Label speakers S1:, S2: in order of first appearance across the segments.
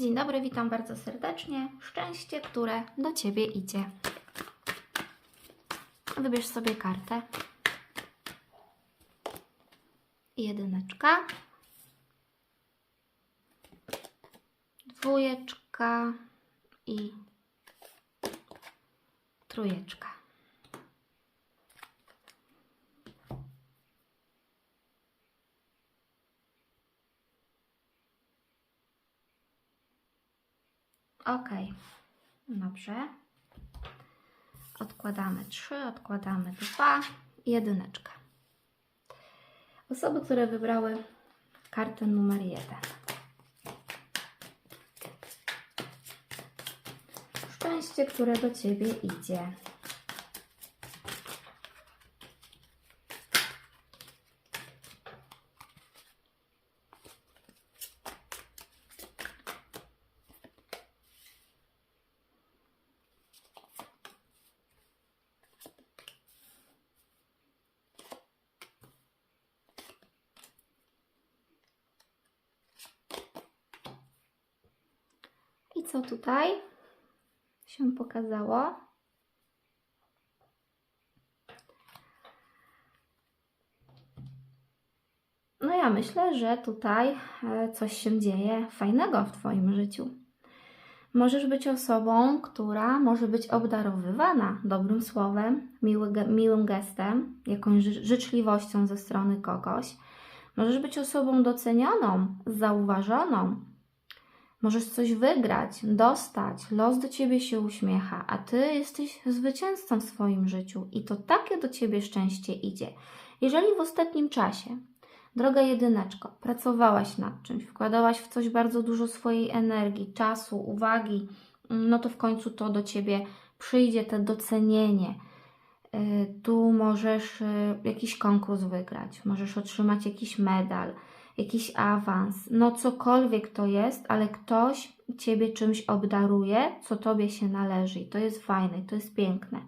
S1: Dzień dobry, witam bardzo serdecznie. Szczęście, które do Ciebie idzie. Wybierz sobie kartę. Jedyneczka. Dwójeczka i trójeczka. Ok, dobrze. Odkładamy 3, odkładamy 2 i jedyneczka. Osoby, które wybrały kartę numer 1. Szczęście, które do Ciebie idzie. Tutaj się pokazało? No ja myślę, że tutaj e, coś się dzieje fajnego w Twoim życiu. Możesz być osobą, która może być obdarowywana dobrym słowem, miły, miłym gestem, jakąś ży- życzliwością ze strony kogoś. Możesz być osobą docenioną, zauważoną, Możesz coś wygrać, dostać, los do ciebie się uśmiecha, a ty jesteś zwycięzcą w swoim życiu i to takie do ciebie szczęście idzie. Jeżeli w ostatnim czasie, droga jedyneczko, pracowałaś nad czymś, wkładałaś w coś bardzo dużo swojej energii, czasu, uwagi, no to w końcu to do ciebie przyjdzie, te docenienie. Y, Tu możesz y, jakiś konkurs wygrać, możesz otrzymać jakiś medal, jakiś awans, no cokolwiek to jest, ale ktoś Ciebie czymś obdaruje, co Tobie się należy i to jest fajne, to jest piękne.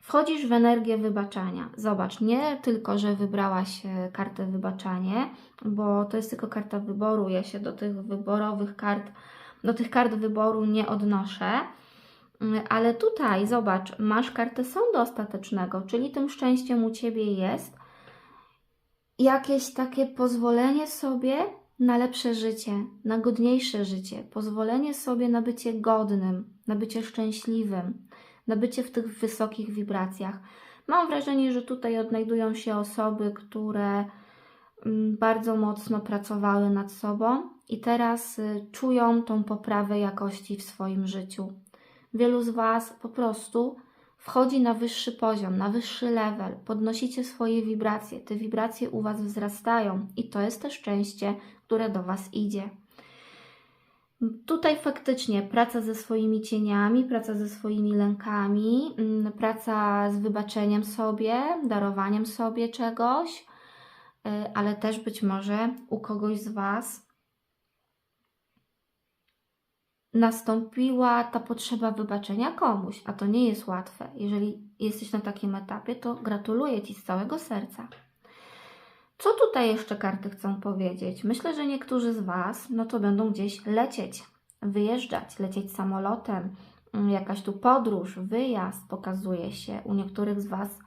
S1: Wchodzisz w energię wybaczania. Zobacz, nie tylko, że wybrałaś e, kartę wybaczanie, bo to jest tylko karta wyboru. Ja się do tych wyborowych kart, do tych kart wyboru nie odnoszę. Mm, Ale tutaj, zobacz, masz kartę sądu ostatecznego, czyli tym szczęściem u Ciebie jest jakieś takie pozwolenie sobie na lepsze życie, na godniejsze życie, pozwolenie sobie na bycie godnym, na bycie szczęśliwym, na bycie w tych wysokich wibracjach. Mam wrażenie, że tutaj odnajdują się osoby, które mm, bardzo mocno pracowały nad sobą i teraz y, czują tą poprawę jakości w swoim życiu. Wielu z Was po prostu wchodzi na wyższy poziom, na wyższy level, podnosicie swoje wibracje, te wibracje u Was wzrastają i to jest też szczęście, które do Was idzie. Tutaj faktycznie praca ze swoimi cieniami, praca ze swoimi lękami, mm, praca z wybaczeniem sobie, darowaniem sobie czegoś, y, ale też być może u kogoś z Was nastąpiła ta potrzeba wybaczenia komuś, a to nie jest łatwe. Jeżeli jesteś na takim etapie, to gratuluję Ci z całego serca. Co tutaj jeszcze karty chcą powiedzieć? Myślę, że niektórzy z Was, no to będą gdzieś lecieć, wyjeżdżać, lecieć samolotem, mm, jakaś tu podróż, wyjazd pokazuje się. U niektórych z Was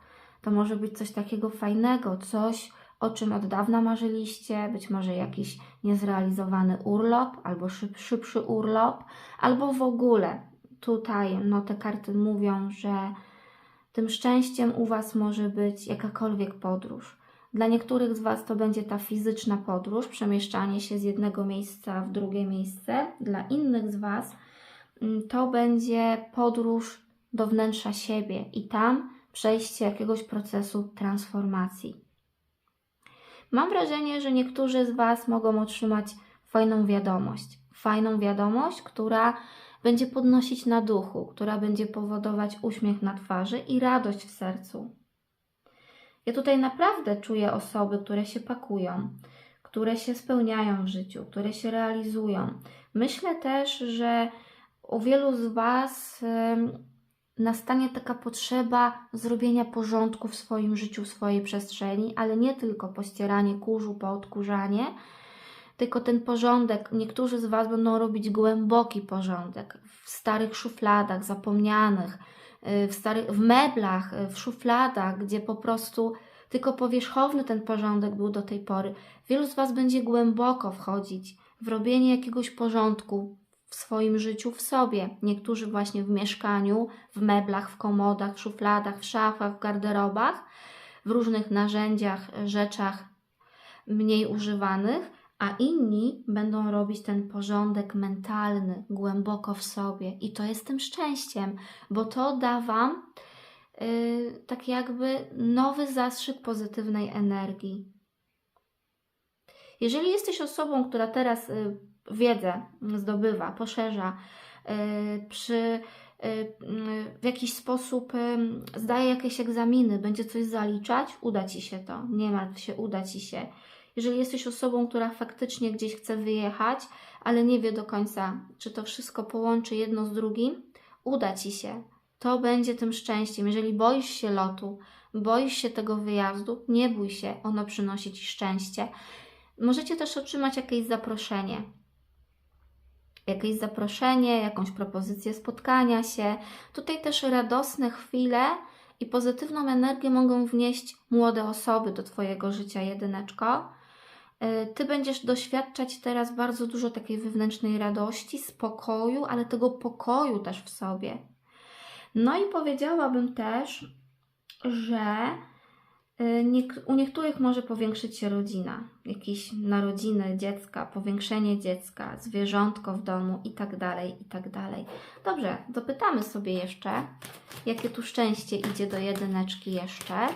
S1: to może być coś takiego fajnego, coś, o czym od dawna marzyliście, być może jakiś niezrealizowany urlop, albo szyb, szybszy urlop, albo w ogóle tutaj no, te karty mówią, że tym szczęściem u Was może być jakakolwiek podróż. Dla niektórych z Was to będzie ta fizyczna podróż, przemieszczanie się z jednego miejsca w drugie miejsce. Dla innych z Was mm, to będzie podróż do wnętrza siebie i tam przejście jakiegoś procesu transformacji. Mam wrażenie, że niektórzy z Was mogą otrzymać fajną wiadomość. Fajną wiadomość, która będzie podnosić na duchu, która będzie powodować uśmiech na twarzy i radość w sercu. Ja tutaj naprawdę czuję osoby, które się pakują, które się spełniają w życiu, które się realizują. Myślę też, że u wielu z Was nastanie taka potrzeba zrobienia porządku w swoim życiu, w swojej przestrzeni, ale nie tylko pościeranie kurzu, poodkurzanie, tylko ten porządek, niektórzy z Was będą robić głęboki porządek w starych szufladach zapomnianych, y, w, w meblach, y, w szufladach, gdzie po prostu tylko powierzchowny ten porządek był do tej pory. Wielu z Was będzie głęboko wchodzić w robienie jakiegoś porządku w swoim życiu, w sobie. Niektórzy właśnie w mieszkaniu, w meblach, w komodach, w szufladach, w szafach, w garderobach, w różnych narzędziach, rzeczach mniej używanych, a inni będą robić ten porządek mentalny głęboko w sobie. I to jest tym szczęściem, bo to da Wam yy, tak jakby nowy zastrzyk pozytywnej energii. Jeżeli jesteś osobą, która teraz y, wiedzę zdobywa, poszerza, y, przy, y, w jakiś sposób zdaje jakieś egzaminy, będzie coś zaliczać, uda Ci się to. Nie martw się, uda Ci się. Jeżeli jesteś osobą, która faktycznie gdzieś chce wyjechać, ale nie wie do końca, czy to wszystko połączy jedno z drugim, uda Ci się. To będzie tym szczęściem. Jeżeli boisz się lotu, boisz się tego wyjazdu, nie bój się, ono przynosi Ci szczęście. Możecie też otrzymać jakieś zaproszenie. Jakieś zaproszenie, jakąś propozycję spotkania się. Tutaj też radosne chwile i pozytywną energię mogą wnieść młode osoby do Twojego życia, jedyneczko. Y, Ty będziesz doświadczać teraz bardzo dużo takiej wewnętrznej radości, spokoju, ale tego pokoju też w sobie. No i powiedziałabym też, że u niektórych może powiększyć się rodzina, jakieś narodziny dziecka, powiększenie dziecka, zwierzątko w domu i tak dalej, i tak dalej. Dobrze, dopytamy sobie jeszcze, jakie tu szczęście idzie do jedyneczki jeszcze.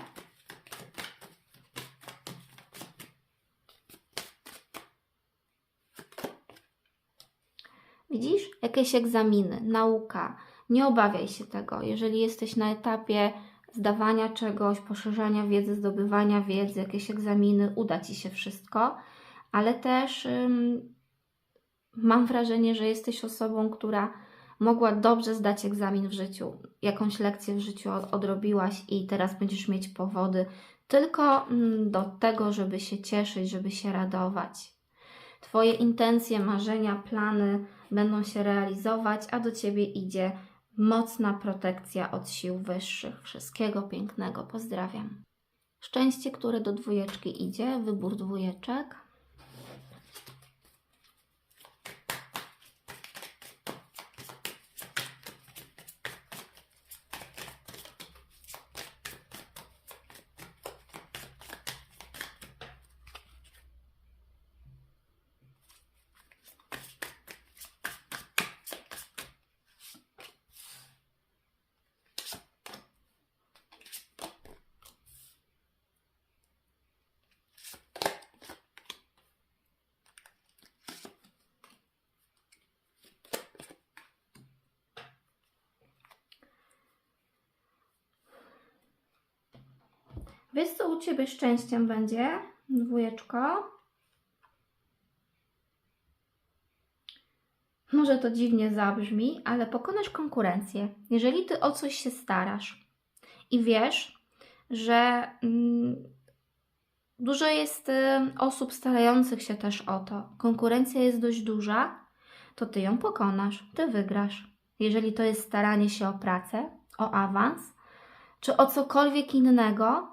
S1: Widzisz? Jakieś egzaminy, nauka. Nie obawiaj się tego. Jeżeli jesteś na etapie zdawania czegoś, poszerzania wiedzy, zdobywania wiedzy, jakieś egzaminy, uda Ci się wszystko, ale też ym, mam wrażenie, że jesteś osobą, która mogła dobrze zdać egzamin w życiu, jakąś lekcję w życiu od- odrobiłaś i teraz będziesz mieć powody tylko do tego, żeby się cieszyć, żeby się radować. Twoje intencje, marzenia, plany będą się realizować, a do Ciebie idzie mocna protekcja od sił wyższych. Wszystkiego pięknego. Pozdrawiam. Szczęście, które do dwójeczki idzie, wybór dwójeczek. Wiesz, co u Ciebie szczęściem będzie, dwójeczko? Może to dziwnie zabrzmi, ale pokonasz konkurencję. Jeżeli Ty o coś się starasz i wiesz, że mm, dużo jest y, osób starających się też o to, konkurencja jest dość duża, to Ty ją pokonasz, Ty wygrasz. Jeżeli to jest staranie się o pracę, o awans, czy o cokolwiek innego,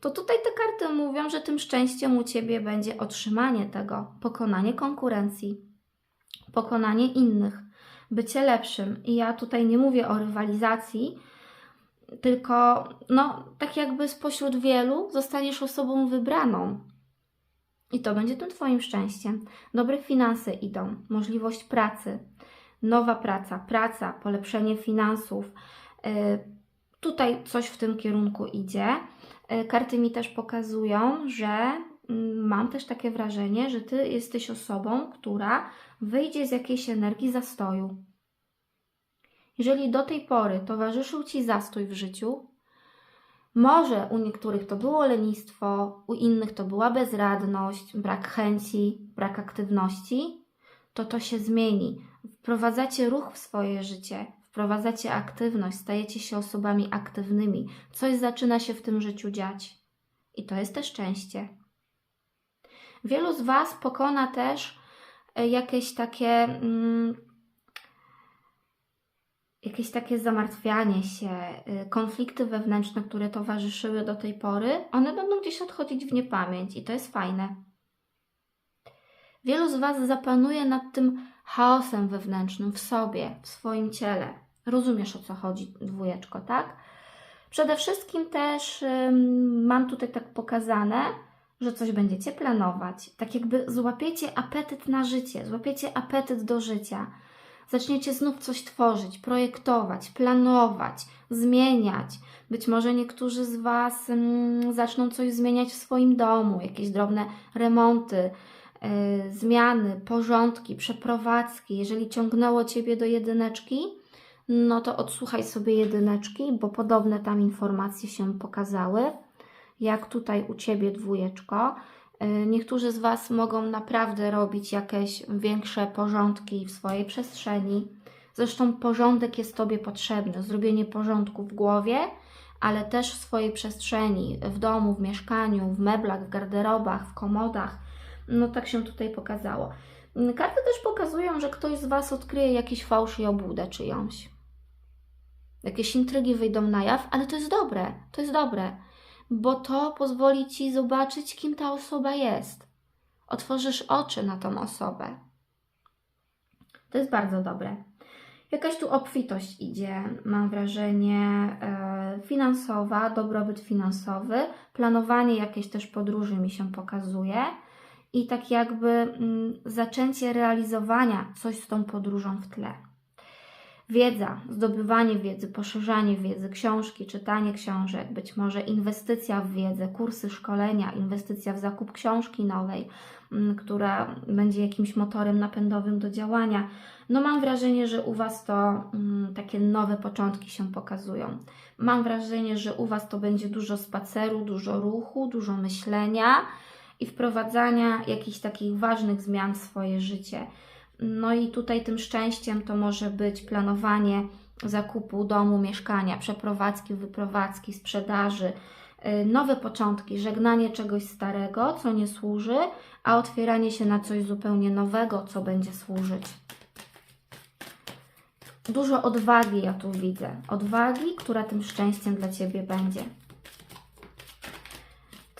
S1: to tutaj te karty mówią, że tym szczęściem u Ciebie będzie otrzymanie tego, pokonanie konkurencji, pokonanie innych, bycie lepszym. I ja tutaj nie mówię o rywalizacji, tylko no, tak jakby spośród wielu zostaniesz osobą wybraną. I to będzie tym Twoim szczęściem. Dobre finanse idą, możliwość pracy, nowa praca, praca, polepszenie finansów. Yy, tutaj coś w tym kierunku idzie. E, Karty mi też pokazują, że mm, mam też takie wrażenie, że ty jesteś osobą, która wyjdzie z jakiejś energii zastoju. Jeżeli do tej pory towarzyszył ci zastój w życiu, może u niektórych to było lenistwo, u innych to była bezradność, brak chęci, brak aktywności, to to się zmieni. Wprowadzacie ruch w swoje życie, wprowadzacie aktywność, stajecie się osobami aktywnymi. Coś zaczyna się w tym życiu dziać. I to jest też szczęście. Wielu z Was pokona też e, jakieś takie, mm, jakieś takie zamartwianie się, y, konflikty wewnętrzne, które towarzyszyły do tej pory, one będą gdzieś odchodzić w niepamięć i to jest fajne. Wielu z Was zapanuje nad tym chaosem wewnętrznym w sobie, w swoim ciele. Rozumiesz o co chodzi, dwójeczko, tak? Przede wszystkim też ym, mam tutaj tak pokazane, że coś będziecie planować. Tak jakby złapiecie apetyt na życie, złapiecie apetyt do życia. Zaczniecie znów coś tworzyć, projektować, planować, zmieniać. Być może niektórzy z Was zaczną coś zmieniać w swoim domu, jakieś drobne remonty, zmiany, porządki, przeprowadzki. Jeżeli ciągnęło Ciebie do jedyneczki, no to odsłuchaj sobie jedyneczki, bo podobne tam informacje się pokazały, jak tutaj u Ciebie dwójeczko. Y, Niektórzy z Was mogą naprawdę robić jakieś większe porządki w swojej przestrzeni. Zresztą porządek jest Tobie potrzebny, zrobienie porządku w głowie, ale też w swojej przestrzeni, w domu, w mieszkaniu, w meblach, w garderobach, w komodach. No tak się tutaj pokazało. Y, Karty też pokazują, że ktoś z Was odkryje jakiś fałsz i obłudę czyjąś. Jakieś intrygi wyjdą na jaw, ale to jest dobre, to jest dobre, bo to pozwoli Ci zobaczyć, kim ta osoba jest. Otworzysz oczy na tą osobę. To jest bardzo dobre. Jakaś tu obfitość idzie, mam wrażenie, e, finansowa, dobrobyt finansowy, planowanie jakiejś też podróży mi się pokazuje i tak jakby mm, zaczęcie realizowania coś z tą podróżą w tle. Wiedza, zdobywanie wiedzy, poszerzanie wiedzy, książki, czytanie książek, być może inwestycja w wiedzę, kursy szkolenia, inwestycja w zakup książki nowej, mm, która będzie jakimś motorem napędowym do działania. No mam wrażenie, że u Was to mm, takie nowe początki się pokazują. Mam wrażenie, że u Was to będzie dużo spaceru, dużo ruchu, dużo myślenia i wprowadzania jakichś takich ważnych zmian w swoje życie. No i tutaj tym szczęściem to może być planowanie zakupu domu, mieszkania, przeprowadzki, wyprowadzki, sprzedaży, y, nowe początki, żegnanie czegoś starego, co nie służy, a otwieranie się na coś zupełnie nowego, co będzie służyć. Dużo odwagi ja tu widzę. Odwagi, która tym szczęściem dla Ciebie będzie.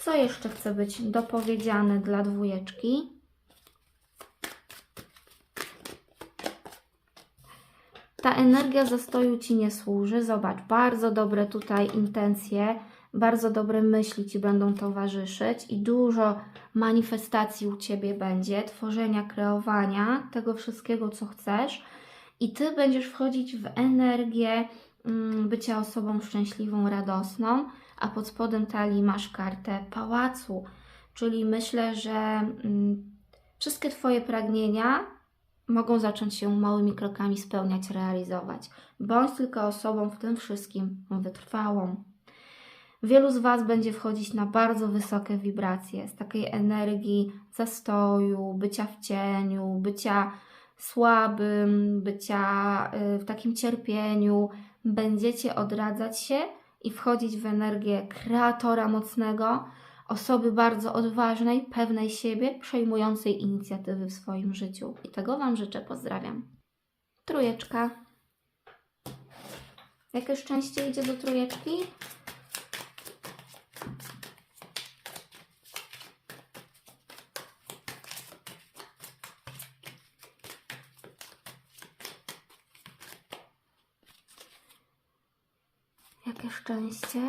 S1: Co jeszcze chce być dopowiedziane dla dwójeczki? Ta energia zastoju Ci nie służy. Zobacz, bardzo dobre tutaj intencje, bardzo dobre myśli Ci będą towarzyszyć i dużo manifestacji u Ciebie będzie, tworzenia, kreowania tego wszystkiego, co chcesz. I Ty będziesz wchodzić w energię mm, bycia osobą szczęśliwą, radosną, a pod spodem talii masz kartę pałacu. Czyli myślę, że mm, wszystkie Twoje pragnienia mogą zacząć się małymi krokami spełniać, realizować. Bądź tylko osobą w tym wszystkim wytrwałą. Wielu z Was będzie wchodzić na bardzo wysokie wibracje, z takiej energii zastoju, bycia w cieniu, bycia słabym, bycia y, w takim cierpieniu. Będziecie odradzać się i wchodzić w energię kreatora mocnego, osoby bardzo odważnej, pewnej siebie, przejmującej inicjatywy w swoim życiu. I tego Wam życzę. Pozdrawiam. Trójeczka. Jakie szczęście idzie do trójeczki? Jakie szczęście?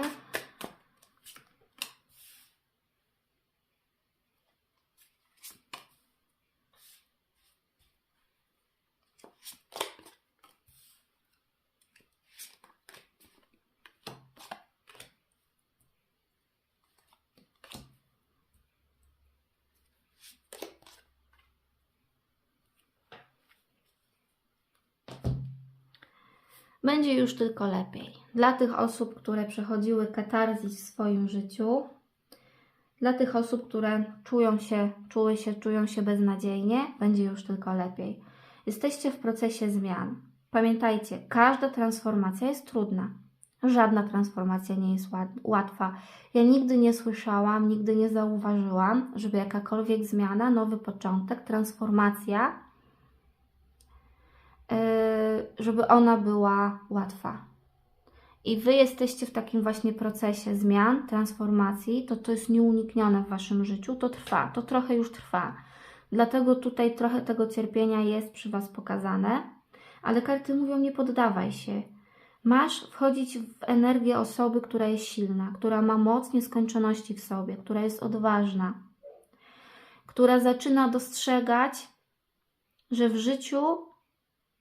S1: Będzie już tylko lepiej. Dla tych osób, które przechodziły katarzis w swoim życiu, dla tych osób, które czują się, czuły się, czują się beznadziejnie, będzie już tylko lepiej. Jesteście w procesie zmian. Pamiętajcie, każda transformacja jest trudna. Żadna transformacja nie jest łat- łatwa. Ja nigdy nie słyszałam, nigdy nie zauważyłam, żeby jakakolwiek zmiana, nowy początek, transformacja, żeby ona była łatwa. I wy jesteście w takim właśnie procesie zmian, transformacji, to to jest nieuniknione w waszym życiu, to trwa, to trochę już trwa. Dlatego tutaj trochę tego cierpienia jest przy was pokazane, ale karty mówią: nie poddawaj się. Masz wchodzić w energię osoby, która jest silna, która ma moc nieskończoności w sobie, która jest odważna, która zaczyna dostrzegać, że w życiu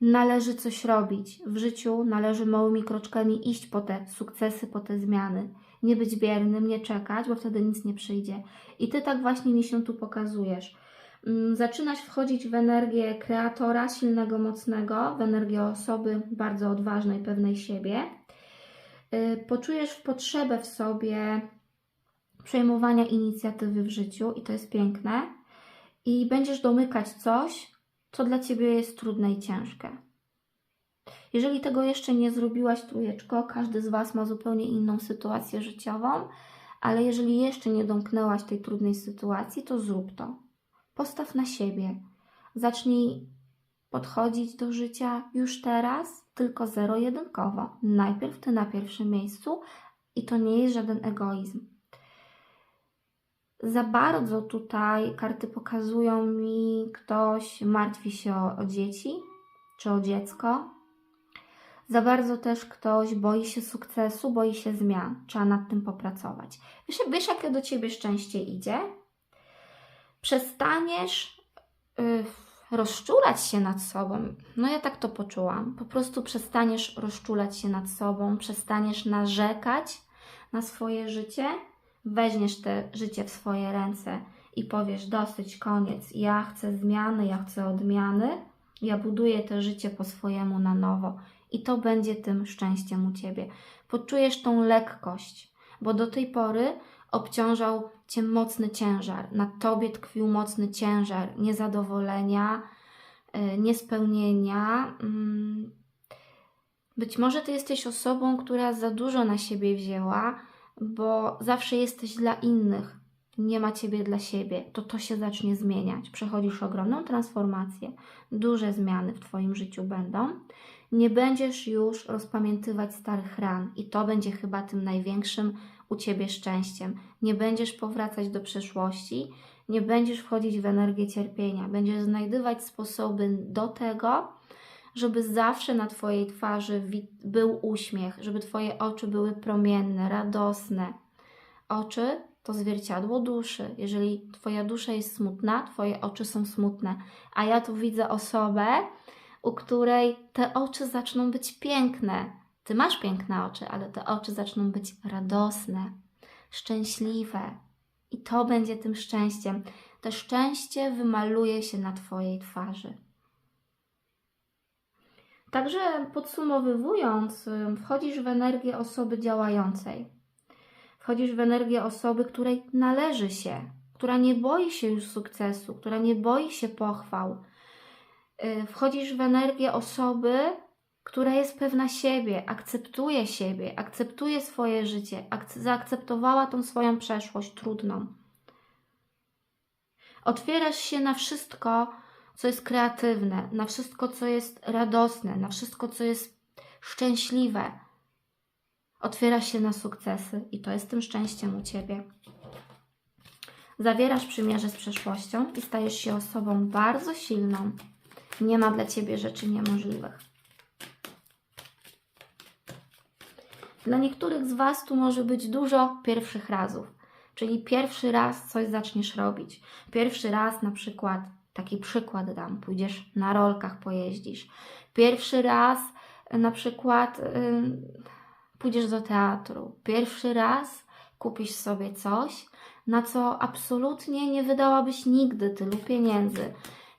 S1: należy coś robić. W życiu należy małymi kroczkami iść po te sukcesy, po te zmiany. Nie być biernym, nie czekać, bo wtedy nic nie przyjdzie. I ty tak właśnie mi się tu pokazujesz. Mm, Zaczynasz wchodzić w energię kreatora, silnego, mocnego, w energię osoby bardzo odważnej, pewnej siebie. Y, Poczujesz potrzebę w sobie przejmowania inicjatywy w życiu, i to jest piękne. I będziesz domykać coś, co dla ciebie jest trudne i ciężkie. Jeżeli tego jeszcze nie zrobiłaś, trójeczko, każdy z Was ma zupełnie inną sytuację życiową, ale jeżeli jeszcze nie domknęłaś tej trudnej sytuacji, to zrób to. Postaw na siebie. Zacznij podchodzić do życia już teraz, tylko zero-jedynkowo. Najpierw ty na pierwszym miejscu i to nie jest żaden egoizm. Za bardzo tutaj karty pokazują mi, ktoś martwi się o, o dzieci czy o dziecko. Za bardzo też ktoś boi się sukcesu, boi się zmian. Trzeba nad tym popracować. Wiesz, wiesz jakie do ciebie szczęście idzie? Przestaniesz y, rozczulać się nad sobą. No ja tak to poczułam. Po prostu przestaniesz rozczulać się nad sobą, przestaniesz narzekać na swoje życie, weźmiesz te życie w swoje ręce i powiesz dosyć, koniec. Ja chcę zmiany, ja chcę odmiany. Ja buduję to życie po swojemu na nowo i to będzie tym szczęściem u Ciebie. Poczujesz tą lekkość, bo do tej pory obciążał Cię mocny ciężar. Na Tobie tkwił mocny ciężar niezadowolenia, yy, niespełnienia. Mm. Być może Ty jesteś osobą, która za dużo na siebie wzięła, bo zawsze jesteś dla innych. Nie ma Ciebie dla siebie, to to się zacznie zmieniać. Przechodzisz ogromną transformację, duże zmiany w Twoim życiu będą nie będziesz już rozpamiętywać starych ran i to będzie chyba tym największym u Ciebie szczęściem. Nie będziesz powracać do przeszłości, nie będziesz wchodzić w energię cierpienia, będziesz znajdywać sposoby do tego, żeby zawsze na Twojej twarzy był uśmiech, żeby Twoje oczy były promienne, radosne. Oczy to zwierciadło duszy. Jeżeli Twoja dusza jest smutna, Twoje oczy są smutne. A ja tu widzę osobę, u której te oczy zaczną być piękne. Ty masz piękne oczy, ale te oczy zaczną być radosne, szczęśliwe. I to będzie tym szczęściem. To szczęście wymaluje się na Twojej twarzy. Także podsumowując, ym, wchodzisz w energię osoby działającej. Wchodzisz w energię osoby, której należy się, która nie boi się już sukcesu, która nie boi się pochwał, Y, wchodzisz w energię osoby, która jest pewna siebie, akceptuje siebie, akceptuje swoje życie, ak- zaakceptowała tą swoją przeszłość trudną. Otwierasz się na wszystko, co jest kreatywne, na wszystko, co jest radosne, na wszystko, co jest szczęśliwe. Otwierasz się na sukcesy i to jest tym szczęściem u Ciebie. Zawierasz przymierze z przeszłością i stajesz się osobą bardzo silną, nie ma dla Ciebie rzeczy niemożliwych. Dla niektórych z Was tu może być dużo pierwszych razów, czyli pierwszy raz coś zaczniesz robić. Pierwszy raz na przykład, taki przykład dam, pójdziesz na rolkach, pojeździsz. Pierwszy raz na przykład pójdziesz do teatru. Pierwszy raz kupisz sobie coś, na co absolutnie nie wydałabyś nigdy tylu pieniędzy.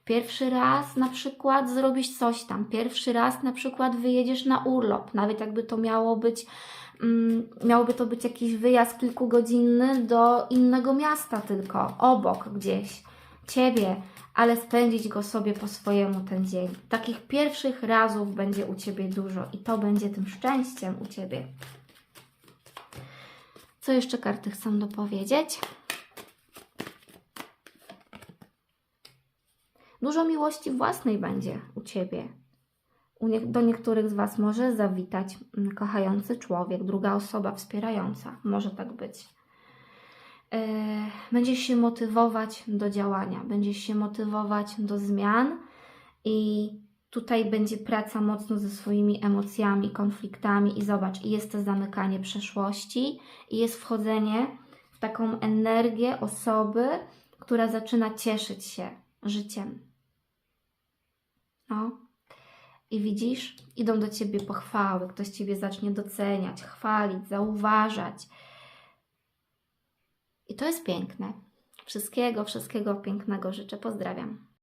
S1: Pierwszy raz na przykład zrobisz coś tam, pierwszy raz na przykład wyjedziesz na urlop, nawet jakby to miało być, mm, miałoby to być jakiś wyjazd kilkugodzinny do innego miasta tylko, obok gdzieś, Ciebie, ale spędzić go sobie po swojemu ten dzień. Takich pierwszych razów będzie u Ciebie dużo i to będzie tym szczęściem u Ciebie. Co jeszcze karty chcą dopowiedzieć? Dużo miłości własnej będzie u Ciebie. Do niektórych z Was może zawitać mm, kochający człowiek, druga osoba wspierająca. Może tak być. Yy, Będziesz się motywować do działania, będziesz się motywować do zmian i tutaj będzie praca mocno ze swoimi emocjami, konfliktami i zobacz, jest to zamykanie przeszłości i jest wchodzenie w taką energię osoby, która zaczyna cieszyć się życiem. No. I widzisz, idą do ciebie pochwały, ktoś ciebie zacznie doceniać, chwalić, zauważać. I to jest piękne. Wszystkiego, wszystkiego pięknego życzę. Pozdrawiam.